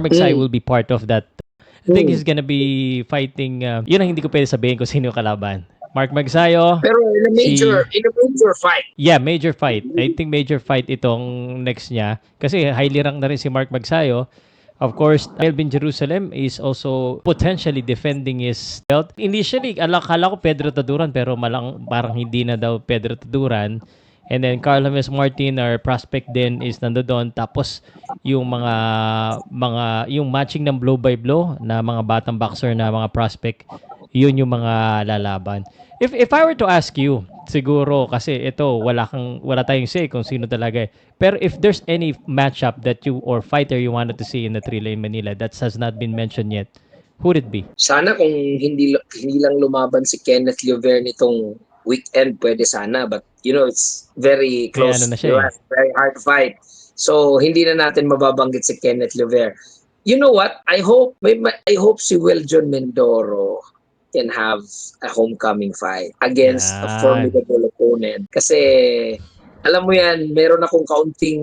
Mark Magsayo Mm. will be part of that. I think Mm. he's gonna be fighting, uh, yun ang hindi ko pwede sabihin kung sino kalaban. Mark Magsayo, Pero in a major, in a major fight. yeah, major fight. I think major fight itong next niya. Kasi highly ranked na rin si Mark Magsayo. Of course, Melvin Jerusalem is also potentially defending his belt. Initially, ala, kala ko Pedro Taduran pero malang, parang hindi na daw Pedro Taduran. And then Carl James Martin, our prospect din is nandoon. Tapos yung mga mga yung matching ng blow by blow na mga batang boxer na mga prospect, yun yung mga lalaban. If if I were to ask you, siguro kasi ito wala kang wala tayong say kung sino talaga. eh. Pero if there's any matchup that you or fighter you wanted to see in the Three Lane Manila that has not been mentioned yet, who would it be? Sana kung hindi hindi lang lumaban si Kenneth Llover nitong weekend, pwede sana. But, you know, it's very May close. ano na siya to us, Very hard fight. So, hindi na natin mababanggit si Kenneth Llover. You know what? I hope may, may- I hope si Will John Mendoro can have a homecoming fight against a Yan. formidable opponent. Kasi, alam mo yan, meron akong kaunting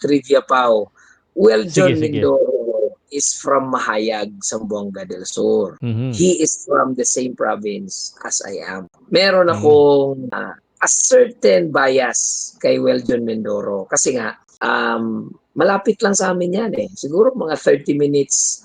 trivia pa. oh. Sige, John sige. Mindoro is from Mahayag, Zamboanga del Sur Mhm. he is from the same province as I am. Meron Mm. akong ah, a certain bias kay Weljon Mindoro kasi nga um, malapit lang sa amin yan eh. Siguro mga 30 minutes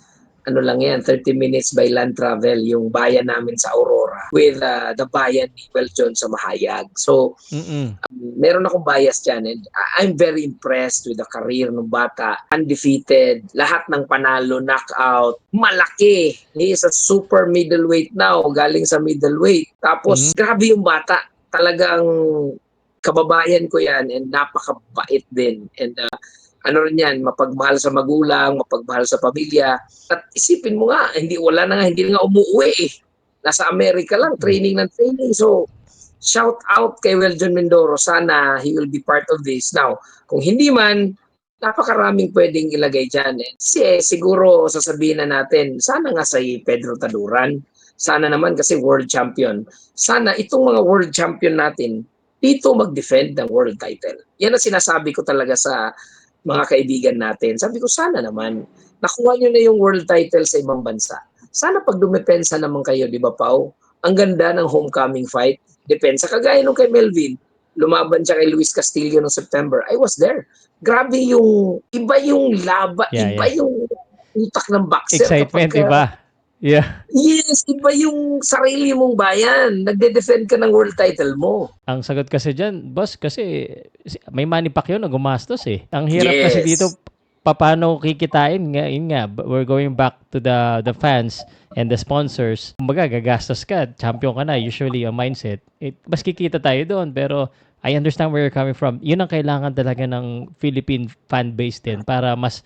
ano lang yan, 30 minutes by land travel yung bayan namin sa Aurora with ah, the bayan ni Weljon sa Mahayag. So, Mm-mm. meron akong bias dyan and I'm very impressed with the career ng bata. Undefeated, lahat ng panalo, knockout, malaki. He is a super middleweight now, galing sa middleweight. Tapos, grabe yung bata. Talagang kababayan ko yan and napakabait din. And uh, ano rin yan, mapagmahal sa magulang, mapagmahal sa pamilya. At isipin mo nga, hindi wala na nga, hindi na nga umuwi eh. Nasa Amerika lang, training ng training. So, shout out kay Weljon Mindoro. Sana he will be part of this. Now, kung hindi man, napakaraming pwedeng ilagay dyan. Eh. Kasi siguro sasabihin na natin, sana nga si Pedro Taduran. Sana naman kasi world champion. Sana itong mga world champion natin, dito mag-defend ng world title. Yan ang sinasabi ko talaga sa mga kaibigan natin. Sabi ko, sana naman, nakuha nyo na yung world title sa ibang bansa. Sana pag dumepensa naman kayo, di ba, Pau? Ang ganda ng homecoming fight depensa. Kagaya nung kay Melvin, lumaban siya kay Luis Castillo noong September. I was there. Grabe yung, iba yung laba, Yeah, iba yung utak ng boxer. Excitement, kapag, iba? Yeah. Yes, iba yung sarili mong bayan. Nagde-defend ka ng world title mo. Ang sagot kasi dyan, boss, kasi si- may money Pacquiao na gumastos eh. Ang hirap kasi Yes. dito, paano kikitain nga, yun nga, we're going back to the the fans and the sponsors. Kumbaga, gagastos ka, champion ka na, usually ang mindset. It, mas kikita tayo doon, pero I understand where you're coming from. Yun ang kailangan talaga ng Philippine fan base din para mas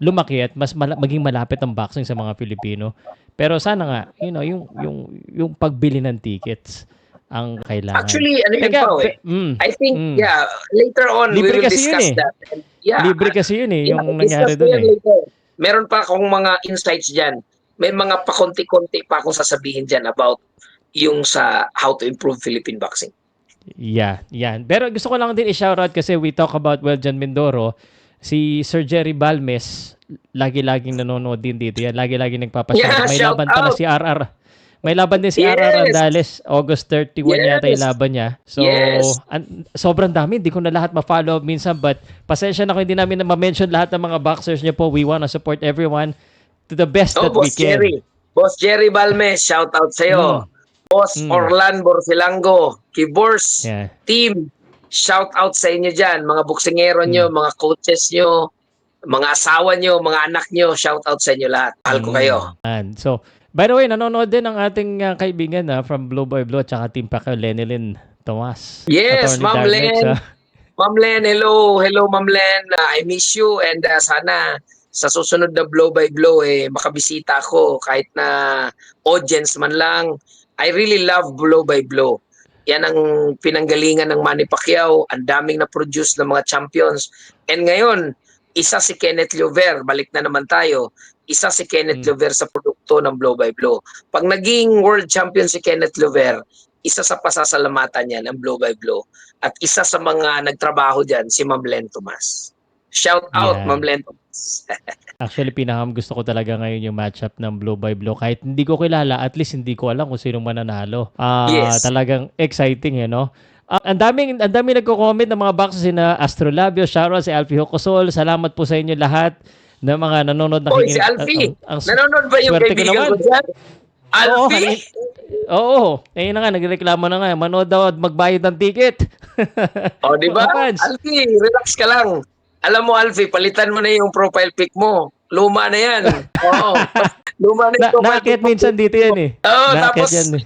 lumaki at mas mala- maging malapit ang boxing sa mga Pilipino. Pero sana nga, you know, yung yung yung pagbili ng tickets ang kailangan. Actually, ano yun Teka, pa eh. mm, I think, Mm. yeah, later on, Libre we will kasi yun discuss eh. that. And, yeah, libre kasi yun eh, Yeah, yung discuss nangyari doon eh. later. Meron pa akong mga insights dyan. May mga pakonti-konti pa akong sasabihin dyan about yung sa how to improve Philippine boxing. Yeah, yan. Pero gusto ko lang din i-shoutout kasi we talk about Weljan Mindoro. Si Sir Jerry Balmes, lagi-laging nanonood din dito. Yan, lagi-laging nagpapashare. Yeah, May laban pala si RR. May laban din si Yes. RR Andales. August 31 yata yung Yes. laban niya. So, Yes. an- sobrang dami. Hindi ko na lahat ma-follow up minsan. But, pasensya na kung hindi namin na ma-mention lahat ng mga boxers niyo po. We wanna support everyone to the best Oh, that we Boss can. Jerry. Boss Jerry Balmes, shout out sa'yo. Boss Mm. Orlan Borsilango, Kibors Yeah. team, shout out sa inyo dyan. Mga buksingero nyo, Hmm. mga coaches nyo, mga asawa nyo, mga anak nyo, shout out sa inyo lahat. Mahal ko Mm. kayo. Yan. So, by the way, nanonood din ang ating uh, kaibigan na from Blue Boy Blue at saka Team Pacquiao, Lenilyn Tomas. Yes, Ma'am Len. ah. Ma'am Len, hello. Hello, Ma'am Len. Uh, I miss you and uh, sana sa susunod na blow by blow eh makabisita ako kahit na audience man lang. I really love blow by blow. Yan ang pinanggalingan ng Manny Pacquiao. Ang daming na-produce ng mga champions. And ngayon, isa si Kenneth Llover. Balik na naman tayo. Isa si Kenneth Mm. Llover sa produkto ng blow by blow. Pag naging world champion si Kenneth Llover, isa sa pasasalamatan niya ng blow by blow. At isa sa mga nagtrabaho dyan, si Ma'am Len Tomas. Shout out, Yan. Ma'am Len Tomas. Actually, pinakam gusto ko talaga ngayon yung matchup ng Blue by Blue. Kahit hindi ko kilala, at least hindi ko alam kung sino mananalo. Ah, Yes. Talagang exciting, eh, no? Ah, ang daming, ang daming nagko-comment ng mga boxes na Astrolabio, Sharon, si Alfie Hocosol. Salamat po sa inyo lahat ng mga nanonood. Oy, nakikinig. si Alfie! Ang- ang- ang- Nanonood ba yung kaibigan ko dyan? Oo, Alfie? kanina- Oo, ayun na nga, nagreklamo na nga. Manood daw at magbayad ng ticket. O, di ba? Alfie, relax ka lang. Alam mo, Alfie, palitan mo na yung profile pic mo. Luma na yan. Oo. Luma na yung profile pic minsan dito yan eh. Oo, Nakakit tapos yan eh.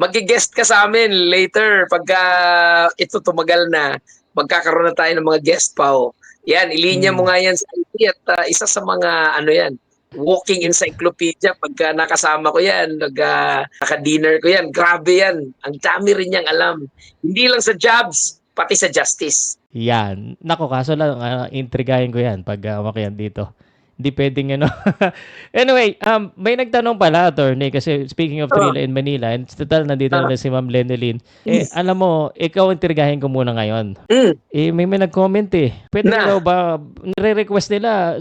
mag-guest ka sa amin later pagka ito tumagal na. Magkakaroon na tayo ng mga guest pa. Oh. Yan, ilinya Hmm. mo nga yan sa Alfie at ah, isa sa mga ano yan, walking encyclopedia pagka nakasama ko yan, nag, ah, naka-dinner ko yan. Grabe yan. Ang dami rin niyang alam. Hindi lang sa jobs, pati sa justice. Yan. Nako, kaso lang, uh, intrigahin ko yan pag uh, umakyat dito. Hindi pwedeng ano. anyway, um, may nagtanong pala, attorney, kasi speaking of Oh. Thrilla in Manila, and total, nandito Ah. na si Ma'am Lenelyn. Eh, alam mo, ikaw intrigahin ko muna ngayon. Mm. Eh, may may nag-comment eh. Pwede Na. daw ba, nare-request nila,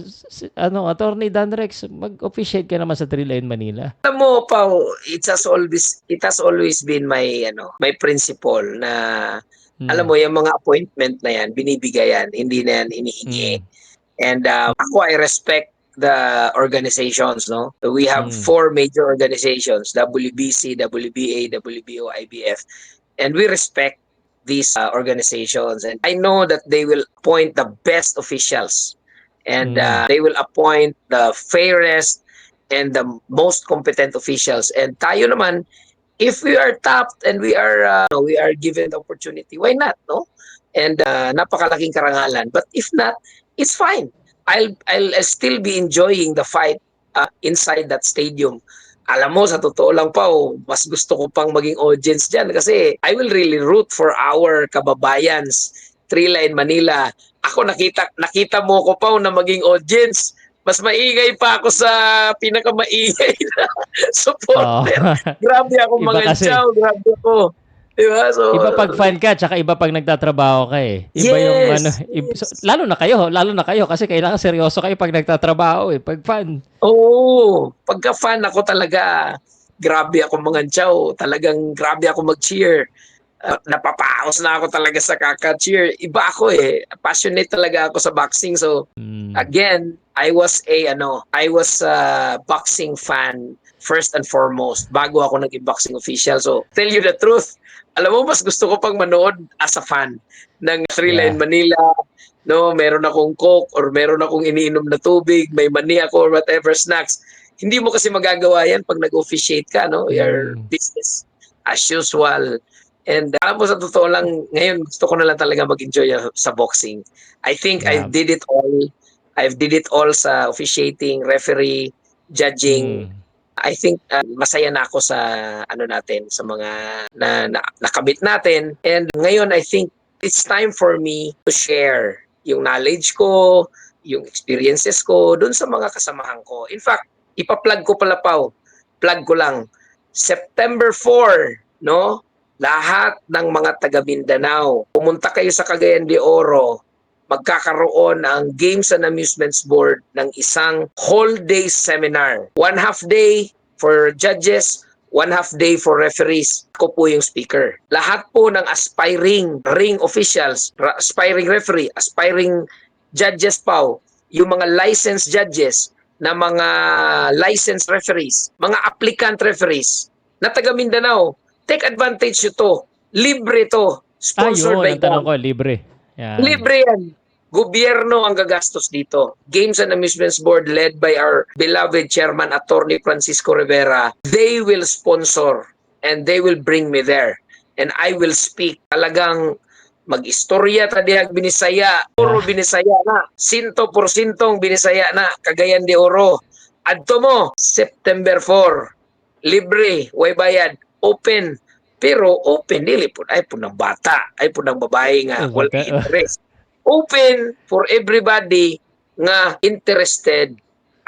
ano, attorney Dan Rex, mag-officiate ka naman sa Thrilla in Manila. Alam mo, Pao, it has always it has always been my ano, my principle na Hmm. alam mo yung mga appointment na yan, binibigay yan, hindi na yan hinihingi. Mm. And uh, ako I respect the organizations, no? So we have Mm. four major organizations, WBC, WBA, WBO, IBF. And we respect these uh, organizations and I know that they will appoint the best officials and Mm. uh, they will appoint the fairest and the most competent officials. And tayo naman, if we are tapped and we are uh, we are given the opportunity, why not, no? And uh, napakalaking karangalan. But if not, it's fine. I'll I'll, I'll still be enjoying the fight uh, inside that stadium. Alam mo, sa totoo lang pa, oh, mas gusto ko pang maging audience dyan kasi I will really root for our kababayans, Trila in Manila. Ako nakita nakita mo ko pa oh, na maging audience. Mas maingay pa ako sa pinakamaingay na supporter. Grabe ako Iba mga kasi. chow, grabe ako. Diba? So, Iba pag fan ka, tsaka iba pag nagtatrabaho ka eh. Iba yung Yes, ano, ib- yes. so- lalo na kayo, lalo na kayo kasi kailangan seryoso kayo pag nagtatrabaho eh. Pag fan. Oo, pagka fan ako talaga, grabe ako mga chow. Talagang grabe ako mag-cheer. Uh, napapaos na ako talaga sa kaka-cheer. Iba ako eh. Passionate talaga ako sa boxing. So, Mm. again, I was a ano, I was a boxing fan first and foremost bago ako naging boxing official. So, tell you the truth, alam mo mas gusto ko pang manood as a fan ng Thrilla Yeah. in Manila. No, meron akong coke or meron akong iniinom na tubig, may mani ako or whatever snacks. Hindi mo kasi magagawa yan pag nag-officiate ka, no? Your Mm. business as usual. And uh, alam mo sa totoo lang, ngayon gusto ko na lang talaga mag-enjoy uh, sa boxing. I think I Yeah. did it all. I've did it all sa officiating, referee, judging. Mm. I think uh, masaya na ako sa ano natin, sa mga na, na nakabit natin. And ngayon I think it's time for me to share yung knowledge ko, yung experiences ko dun sa mga kasamahan ko. In fact, ipa-plug ko pala pa, plug ko lang. September 4, no? Lahat ng mga taga Mindanao, pumunta kayo sa Cagayan de Oro, magkakaroon ang Games and Amusements Board ng isang whole day seminar. One half day for judges, one half day for referees. Ako po yung speaker. Lahat po ng aspiring ring officials, aspiring referee, aspiring judges pa, yung mga licensed judges na mga licensed referees, mga applicant referees na taga Mindanao, take advantage nyo to. Libre to. Sponsored Ayun, by ang tanong ko, libre. Yan. Libre yan. Gobyerno ang gagastos dito. Games and Amusements Board led by our beloved chairman, Attorney Francisco Rivera, they will sponsor and they will bring me there. And I will speak. Talagang mag-istorya ta dihag binisaya. Puro binisaya na. Sinto por sintong binisaya na. Cagayan de Oro. Adto mo, September 4. Libre, way bayad, open. Pero open, dili po, ay po ng bata, ay po ng babae nga, Oh, wala bata. interest. Open for everybody nga interested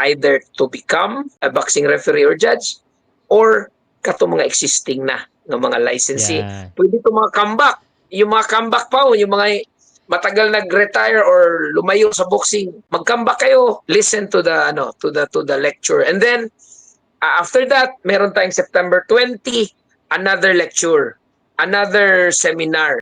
either to become a boxing referee or judge or kato mga existing na ng mga licensee Yan. pwede ito mga comeback. Yung mga comeback pa, oh, yung mga matagal nag-retire or lumayo sa boxing, mag-come back kayo, listen to the ano, to the to the lecture. And then uh, after that, meron tayong September 20, another lecture, another seminar.